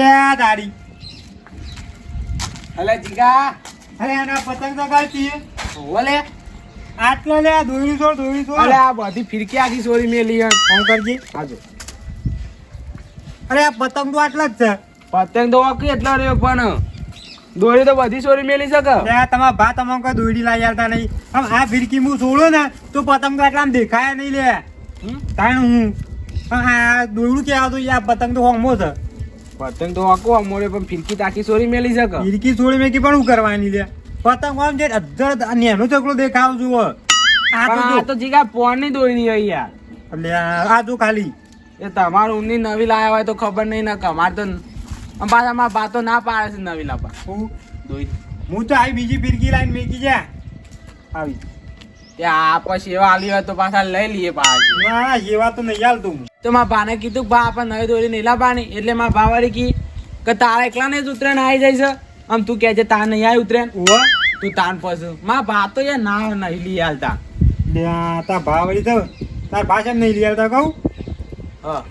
આ તારી અલે જીગા. અરે આના પતંગ ચગાવતી ઓલે આટલો લે દોરી છોડ દોરી છોડ. અલે આ બધી ફિરકી આખી સોરી મેલી ફોન કરજી. હાજો. અરે આ પતંગ તો આટલા જ છે. પતંગ તો વાકી એટલા રહ્યો પણ દોરી તો બધી સોરી મેલી શકે તમારા ભા તમારે કોઈ દોડી લાવી આવતા નહીં. આમ આ ફિરકી હું છોડો ને તો પતંગ તો આટલા દેખાય નહીં લે? તાણ હું. હા આ દોરડું કે આવતું આ પતંગ તો હોમો છે. પતંગ તો વાકો મોડે પણ ફિરકી તાકી સોરી મેલી શકે ફિરકી સોરી મેકી પણ હું કરવાની લે. પતંગ આમ જે અધર નેનો ચકલો દેખાવ જુઓ. આ તો જીગા પોણની દોરી હોય યાર. એટલે આ જો ખાલી. એ તમારું ઊની નવી લાયા હોય તો ખબર નહીં ના કમાર તો પાછા મારા બા તો ના પાડે છે નવી લાપા હું? દોઈ હું તો આવી બીજી ફિરકી લાઈન મેકી જા આવી. ત્યાં આ પછી એવા આલી હોય તો પાછા લઈ લઈએ પાછી. ના એવા તો નહીં હાલ તું તો મારા બાને કીધું બા આપણે નવી દોરી નહીં લાવવાની એટલે મારા વાળી કી કે તારા એકલા ને જ ઉતરેણ આવી જાય છે. આમ તું કહે છે તાર નહીં આવી ઉતરેન. તું તાન પછી. મારા બા તો યાર ના નહીં લઈ હાલતા. લે આ તા ભાવડી તો તાર ભાષા નહીં લઈ હાલતા કહું?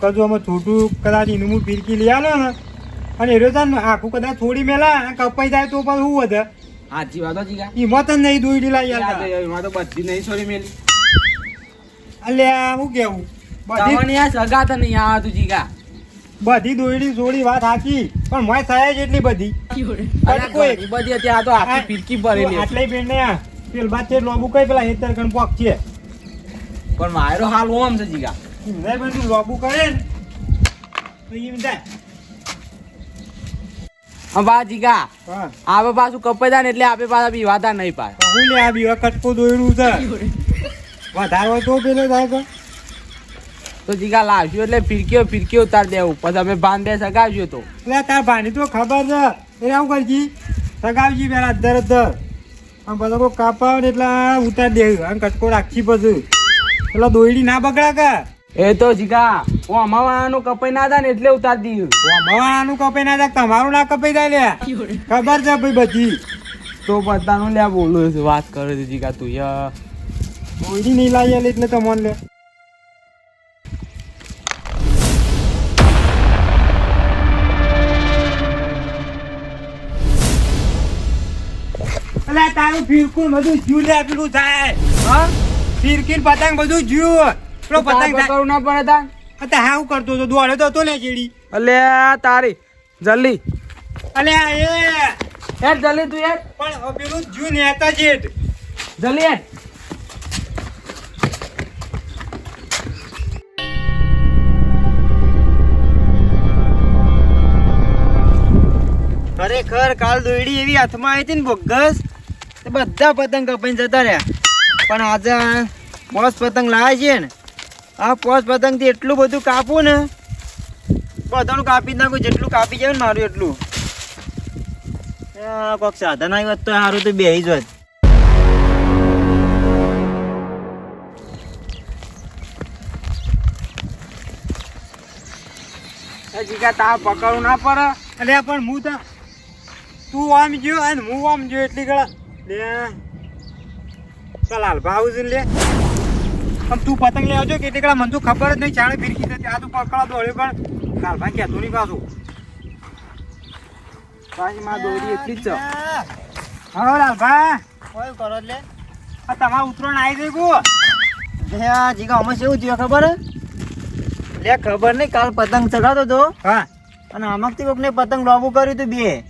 કદું અમે છોટું કદાચ એનું હું ફિરકી લઈ આલો ને. અને એ રોજ આખું કદાચ થોડી મેલા કપાઈ જાય તો પણ શું વધે? સાચી વાતો જીગા. હિંમત જ નહીં લાવી યાદ આવતા એમાં તો બધી નહીં છોરી મેલી. અલ્યા હું કેવું? બધી તમને યાર સગાતા નહીં આવતું જીગા. બધી દોયડી જોડી વાત હાકી પણ મોય થાય જ એટલી બધી. કોઈ- બધી હતી આ તો આખી ફિરકી ભરેલી આટલે બેન ને પેલ બાદ છે લોબુ કઈ પેલા હેતર ગણ પોક છે. પણ મારો હાલ ઓમ છે જીગા. નહીં પણ લોબુ કરે ને. તો એમ થાય. હા બા જીગા. હા આવે પાછું કપાઈ ને એટલે આપે પાછા બી વાતા નહીં તો હું લે આ બી કટકો દોયડું છે? વધારે તો પેલો થાય તો. જીગા લાવશું એટલે ફિરકીઓ ફિરકીઓ ઉતાર દેવું. પછી અમે બાંધે બે સગાવશું તો. એટલે તાર ભાની તો ખબર છે. એટલે આવું કરજી. સગાવજી પેલા અધર અધર. આમ બધા કોઈ કાપાવ એટલે ઉતાર દેવું. આમ કટકો રાખી પછી. પેલા દોયડી ના બગડા કા એ તો જીગા હું અમાવાનું કપાઈ ના થાય ને એટલે ઉતાર દીધું ભવાનાનું કપાઈ ના જાય તમારું ના કપાઈ જાય લે. ખબર છે ભાઈ બધી. તો બધાનું લ્યા બોલું. છું વાત કરે છે જીગા તું દોયડી નહીં લાવી એટલે તમને લે. તારું ફિરકું બધું જ્યુ લે પેલું થાય. હા? ફિરકીન પતંગ બધું જ્યું પેલો પતંગ કરું ના પડે અતે હાવ કરતો તો દોડે તો હતો ને ચેડી. અલે તારી જલ્દી. અલે એ. યાર જલ્દી તું યાર પણ હવે પેલું જ્યું નેતા જેઠ. જલ્દી યાર ખરેખર કાલ દોયડી એવી હાથમાં આવી હતી ને બોગસ તે બધા પતંગ કપાઈને જતા રહ્યા. પણ આજે આ પતંગ લાવે છે ને. આ પોસ પતંગથી એટલું બધું કાપું ને, બધાનું કાપી જ નાખું, જેટલું કાપી જાય ને મારું એટલું. કોક સાધન આવી વાત તો સારું તો બે જ વાત જીગા તાવ પકડવું ના પડે. અલે, પણ હું તો આમ જ્યો અને હું આમ એટલી ગળા લે. ચાલ હાલ ભાવ લે. આમ તું પતંગ લેવા જો કેટલી મને તો ખબર જ નહીં ચાણે ફીરકી જતી આ તું પકડા દોડ્યો પણ લાલ ભાઈ કહેતો નહીં પાછું. પાછી માં દોરી એટલી જ છે. હા લાલ ભાઈ કોઈ કરો એટલે. આ તમારું ઉતરણ આવી ગયું લે આ જીગા અમે શું થયું ખબર? લે ખબર નહીં કાલ પતંગ ચગાવતો હતો હા. અને આમાંથી કોકને પતંગ લોબુ કર્યું હતું બે.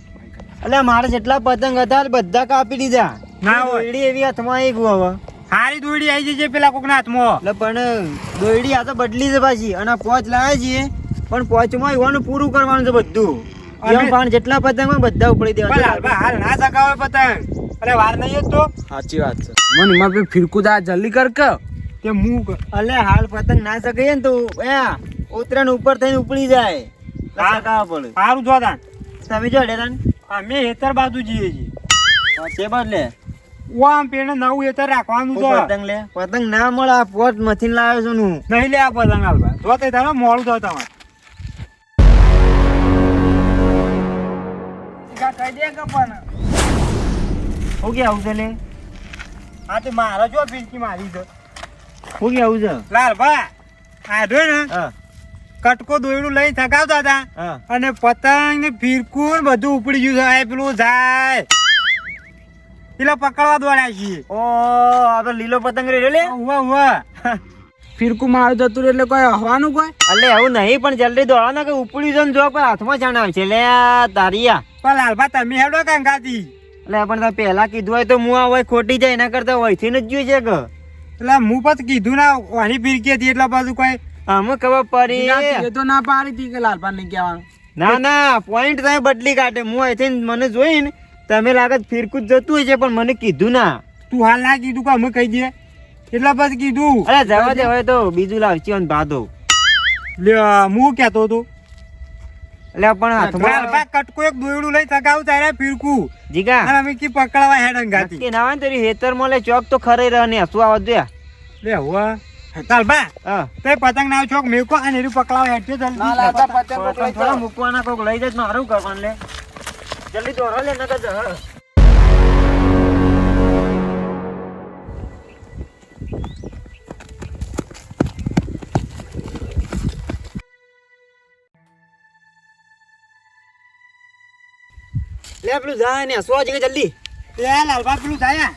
એટલે મારે જેટલા પતંગ હતા બધા કાપી દીધા. ના. એવી હાથમાં આવી ગયું હવે. હારી દોડી આવી જશે પેલા કોકના હાથમાં. એટલે પણ દોયડી આ તો બદલી છે પાછી. અને પોચ લાવે છીએ પણ પોચમાં એવાનું પૂરું કરવાનું છે બધું. એમ પણ જેટલા પતંગ હોય બધા ઉપડી દેવા હાલ ના સકાવે પતંગ. અરે વાર નહીં તો? સાચી વાત છે. મને એમાં ફિરકું તા જલ્દી કર કે. તે હું અલે હાલ પતંગ ના સકાય ને તો એ ઉતરણ ઉપર થઈને ઉપડી જાય. સારું જોતા. તમે જો ડેરાન અમે હેતર બાજુ જઈએ છીએ. તે બદલે ઓ આમ નવું એ તો રાખવાનું તો. પતંગ લે? પતંગ ના મળે આ પોટ મથીને લાવ્યો છું હું. નહીં લે આ પતંગ ભાઈ. જો તે તારે મોડું થયું તમારે. કહી દે કે હું કે આવું છે લે? હા તે મારો જો ફિરકી મારી છે. હું કે આવું છે? લાલ ભાઈ આ ને કટકો દોયડું લઈને થકાવતા હતા અને પતંગ ને ફીરકું બધું ઉપડી ગયું છે. પેલું જાય. પેલા પકડવા દોડ્યા છીએ. ઓ આપડે લીલો પતંગ રે લે. ઉવા હુવા ફિરકું મારું જતું એટલે કોઈ હવાનું કોઈ? અલે એવું નહીં પણ જલ્દી દોડો ને કે ઉપડી છે ને જો પણ હાથમાં જણાવ છે. લે તારિયા. પણ લાલભા તમે હેડો કાંગાતી એટલે પણ તમે પહેલા કીધું હોય તો હું આ હોય ખોટી જાય એના કરતા વહીથી જ જોઈ છે કે? એટલે હું પછી કીધું ના વાની ફિરકી હતી એટલે પાછું કોઈ? અમે ખબર પડી. તો ના પાડી હતી કે લાલભા નહીં કહેવાનું. ના ના પોઈન્ટ તમે બદલી કાઢે. હું અહીંથી મને જોઈને તમે લાગત ફિરકું જ જતું હોય છે પણ મને કીધું ના. તું હાલ ના કીધું કે અમે કહી દઈએ. એટલા પછી કીધું. અરે જવા દે હવે તો બીજું લાવ અને ભાદો. લે હું કેતો હતો. એટલે પણ હાથમાં કટકો એક દોયડું લઈ સગાવ તારે ફીરકું. જીગા. અને અમે કી પકડવા હેડ ગાતી. કે ના તરી હેતર મોલે ચોક તો ખરે રહે ને શું આવત દે લે હોવા હા. તે પતંગ ના ચોક મેકો અને એનું પકડાવ હેડ છે ના લાલપા પતંગ થોડા મૂકવાના કોક લઈ જ મારું કરવાનું લે. જલ્દી દોરો લે, નકર. લે, પેલું જાય ને સો જગ્યા જલ્દી લે લાલભા પેલું જાય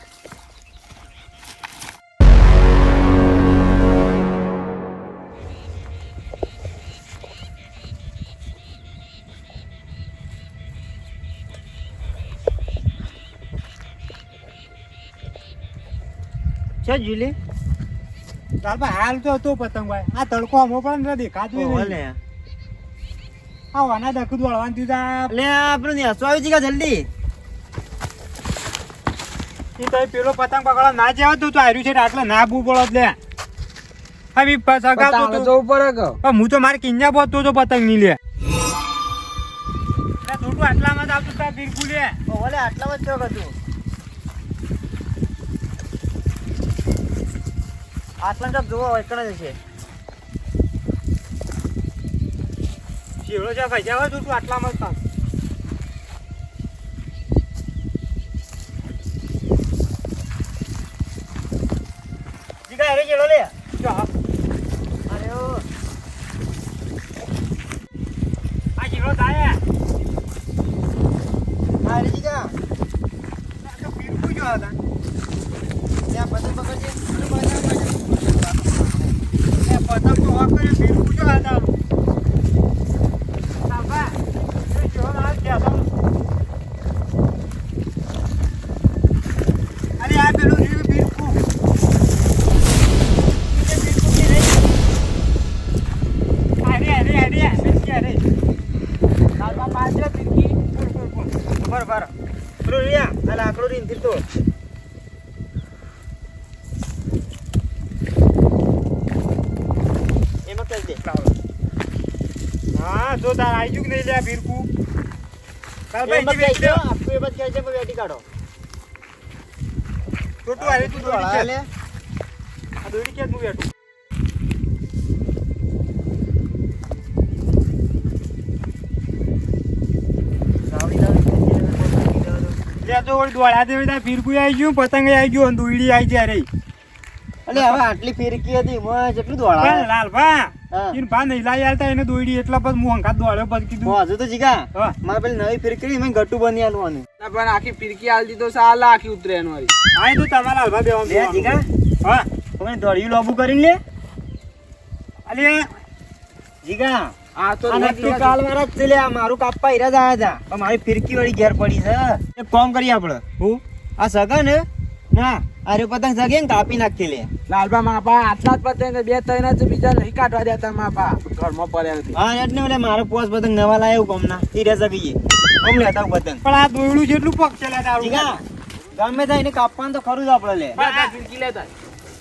છે જુલી? લાલભા હાલ તો હતો પતંગ ભાઈ. આ તડકો અમો પણ ન દેખાતું ઓહો નહીં લે આ વાના દખું દોડવાનું દીધા તા. લે આપણું ને હસવા આવી જગ્યા જલ્દી? ઈ તો પેલો પતંગ પકડવા ના જેવા તું તો હાર્યું છે આટલો ના બુ પડો લે. હવે તાણે તો. પડે કે? પણ હું તો મારે કિંજા પહોંચતો તો પતંગની લે. થોડું આટલામાં જ આવતું તા બિલકુલ લે. ઓહો લે આટલામાં જ ચોક હતું. આટલા ચોક જોવો એકણ જ છે. શેવડો છે ભાઈ જાવ તું આટલામાં જ પાસ જીગા હેરે ચેલો લે જો હા. અરે ઓ આ શેવડો થાય અરે જીગા આ તો બિલકુલ જો હતા ત્યાં પતંગ પકડજે એ પતંગ તો વાંક કર્યો, બિલકુલ જો હતા લાલભા, એ શેવડો હાલ ગયા હતા. અરે આ પેલું રહ્યું બિલકુલ એ બિલકુલ કે નહીં. અરે અરે અરે અરે અરે લાલપા પાછળ ફિરકી બર બર પેલું રિયા આ લાકડું રીન તો એમાં કરી દે હા જો તાર આવી કે નહીં લ્યા આ કાલ ભાઈ એમાં જી દો, આપકો એ એમાં કહે છે વેટી કાઢો. ટોટુ આરે તું દોડી કે. લે. આ દોડી કે હું બેઠું. રાવડી રાવડી કરી દે, પતંગ કીધો હતો. લે તો વળી દોડ્યા તે બધા બિરકું આવી ગયું પતંગ આવી ગયું અને દોડી આવી જાય રે અલે હવે આટલી ફિરકી હતી જેટલું દોડાવે? લાલભા હા. એને ભા નહીં લાવી આલતા એને દોડી એટલા પછી હું હંકાત દોડ્યો પછી કીધું. હજુ તો જીગા મારે પેલી નવી ફિરકી મેં ગટ્ટુ બની આલવાનું ના પણ આખી ફિરકી આલતી તો સાલ આખી ઉતરે એનું વાળી. તો તમારા હાલમાં લે બેવાનું જીગા. હા. તમે દોડ્યું લોબુ કરીને લે? અલે. જીગા આ તો કાલ જ લે, મારું કાપા ઈરા જ આયા હતા. પણ મારી ફિરકી વાળી ઘેર પડી છે. એક કામ કરીએ આપણે. હું? આ સગન? ને ના. અરે પતંગ સગે ને કાપી નાખી લે લાલબા માપા આટલા જ પતંગ બે ત્રણ જ બીજા નહીં કાઢવા દેતા માપા ઘરમાં પડ્યા નથી. હા એટલે ઓલે મારો પોસ પતંગ નવા લાવ્યો કોમના એ રસ ગઈએ કોમ લેતા પતંગ. પણ આ દોયડું જેટલું પગ છે લે તારું. ગમે થાય એને કાપવાનું તો ખરું જ આપણે લે. ફિરકી લેતા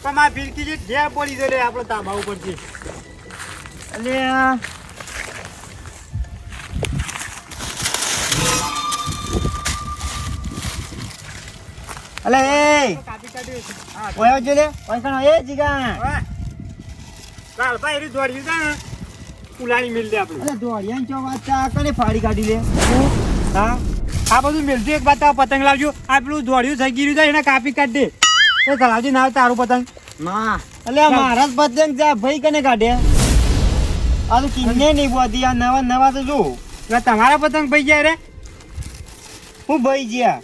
પણ આ બિરકી જે પડી જાય આપણે તાંબા ઉપર છે. એટલે અલે એ. કાઢી જો લે. ઓય કણ એ જીગા કાલ દોડ્યું છે ને. ઉલાણી મિલ દે આપણે. અલે દોડિયાન ચો વાત ચા કને ફાડી કાઢી લે? હા? આ બધું મિલતું એક વાત પતંગ લાવજો. આ પેલું દોડ્યું થઈ ગયું છે એને કાપી કાઢ દે. એ તલાવજી ના તારું પતંગ. ના. અલે મારા જ પતંગ જા ભાઈ કને કાઢે? આ તો કિન્ને નહીં બોધી આ નવા નવા તો જો. તમારા પતંગ ભાઈ ગયા રે? હું ભાઈ જ્યા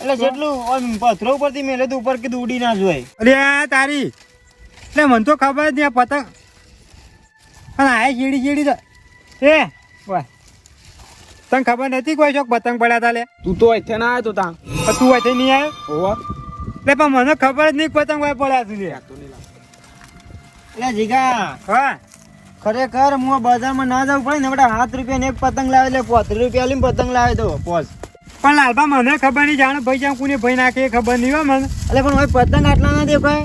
એટલે જેટલું પથરો ઉપરથી મેલે તો ઉપર કીધું ઉડી ના જોય. અરે આ તારી. એટલે મને તો ખબર જ નહીં આ પતંગ. પણ આ ચીડી ચીડી તો એ વાહ તને ખબર નથી કોઈ ચોક પતંગ પડ્યા તા લે? તું તો અહીંથી ના આવ્યો તો તું અહીંથી નહીં આવ્યો? ઓહો એટલે પણ મને ખબર જ નહીં કે પતંગ ભાઈ પડ્યા તું એટલે જીગા હા. ખરેખર હું આ બજારમાં ના જવું પડે ને આપણે સાત રૂપિયા એક પતંગ લાવે એટલે પોત્રીસ રૂપિયા લઈને પતંગ લાવે તો પોસ પણ લાલબા મને ખબર નહીં જાણે ભાઈ જ્યાં કોને ભાઈ નાખે ખબર નહીં હોય મને. એટલે પણ હવે પતંગ આટલા ના દેખાય.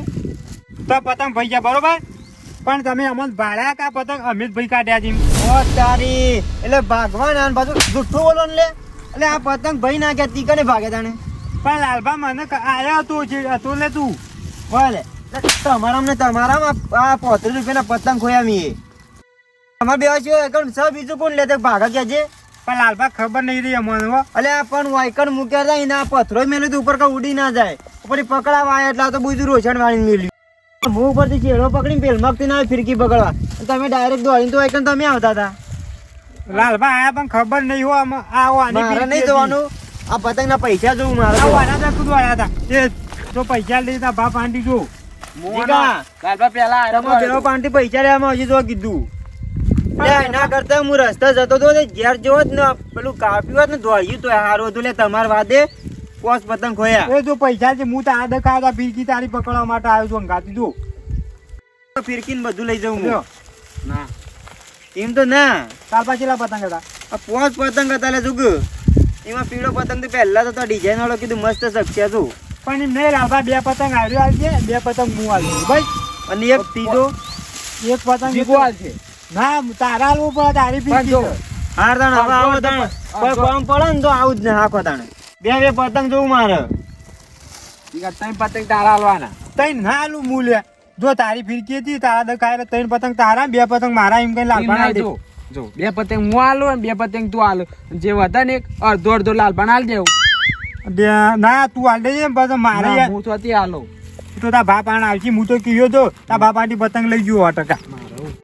તો પતંગ ભાઈ ગયા બરોબર? પણ તમે અમને ભાડા કા પતંગ? અમિત ભાઈ કાઢ્યા છે ઓ તારી એટલે ભાગવાન આન પાછું જુઠ્ઠું બોલો ને લે. એટલે આ પતંગ ભાઈ નાખ્યા તી કને ભાગે તાણે? પણ લાલબા મને આયા હતું છે હતું લે તું. બોલે તમારા ને તમારામાં આ પોત્રીસ રૂપિયાના પતંગ ખોયા મીએ. અમારે બે છે એકાઉન્ટ છ બીજું કોણ લે તે ભાગા ક્યાં છે? પણ લાલબા ખબર નહીં રહી અમને હો. અલે પણ વાયકણ મૂક્યા હતા એના પથરો મેલું ઉપર કઈ ઉડી ના જાય. ઉપર પકડાવા એટલે તો બધું રોશન વાળી મેલ્યું. હું ઉપરથી ચેડો પકડીને પેલમાંથી ના ફિરકી પકડવા. તમે ડાયરેક્ટ દોડીને તો વાયકણ તમે આવતા હતા. લાલબા આયા પણ ખબર નહીં હો આમાં આ વાની મારે નહીં હતી. જોવાનું. આ પતંગના પૈસા જોવું મારે આ જોવા. વાના તા ખુદ હતા? એ તો પૈસા લઈ તા બાપ આંટી જો. જીગા, લાલબા પેલા પેલો પાંટી પૈસા લેવામાં હજી તો કીધું. એના કરતા હું રસ્તા જતો તો તે ઘેર જેવો જ ને પેલું કાપ્યું હોત ને દોડ્યું તો હારું હતું લે તમાર વાદે પોસ પતંગ ખોયા. એ જો પૈસા છે હું તો આ દખાવતા ફીરકી તારી પકડવા માટે આવ્યો છું અંગાતી જો. ફિરકીને બધું લઈ જવું. ના. એમ તો ના. તાર પાસે પતંગ હતા? આ પોસ પતંગ હતા લે જુગ. એમાં પીળો પતંગ તો પહેલા તો ડિઝાઇન વાળો કીધું મસ્ત શક્ય તું પણ એમ નહીં લાલબા બે પતંગ આવ્યો આવશે બે પતંગ હું આવ્યો ભાઈ અને એક ત્રીજો? એક પતંગ હાલ છે ના તારા હાલવું પડે તારી ફીરકી જો. હાર તાણ હવે આવો જો તાણ કોઈ કોમ પડે ને તો આવું જ ને હાખો તાણે બે બે પતંગ જોવું મારે. ત્રણ પતંગ તારા હાલવાના તૈન ના હાલું મૂલ્ય જો તારી ફીરકી હતી તારા દખાય ત્રણ પતંગ તારા બે પતંગ મારા એમ કઈ એમ લાલબા ના જો જો બે પતંગ હું હાલો ને બે પતંગ તું હાલ જે હતા ને એક અડધો અડધો લાલબા હાલ દેવું. ના તું હાલ દેજે પતંગ પછી મારે હું તો હાલો તો તારા બાપ આણ આવશે હું તો કીધો તો તારા બાપ પતંગ લઈ ગયો અટકા ટકા.